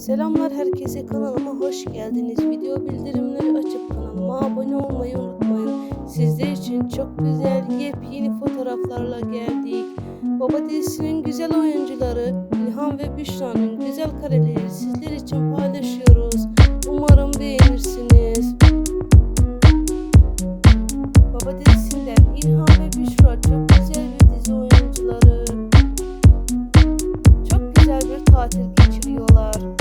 Selamlar herkese kanalıma hoş geldiniz. Video bildirimleri açıp kanalıma abone olmayı unutmayın. Sizler için çok güzel yepyeni fotoğraflarla geldik. Baba dizisinin güzel oyuncuları İlhan ve Büşra'nın güzel kareleri sizler için paylaşıyoruz. Umarım beğenirsiniz. Baba dizisinden İlhan ve Büşra çok güzel bir dizi oyuncuları. Çok güzel bir tatil geçiriyorlar.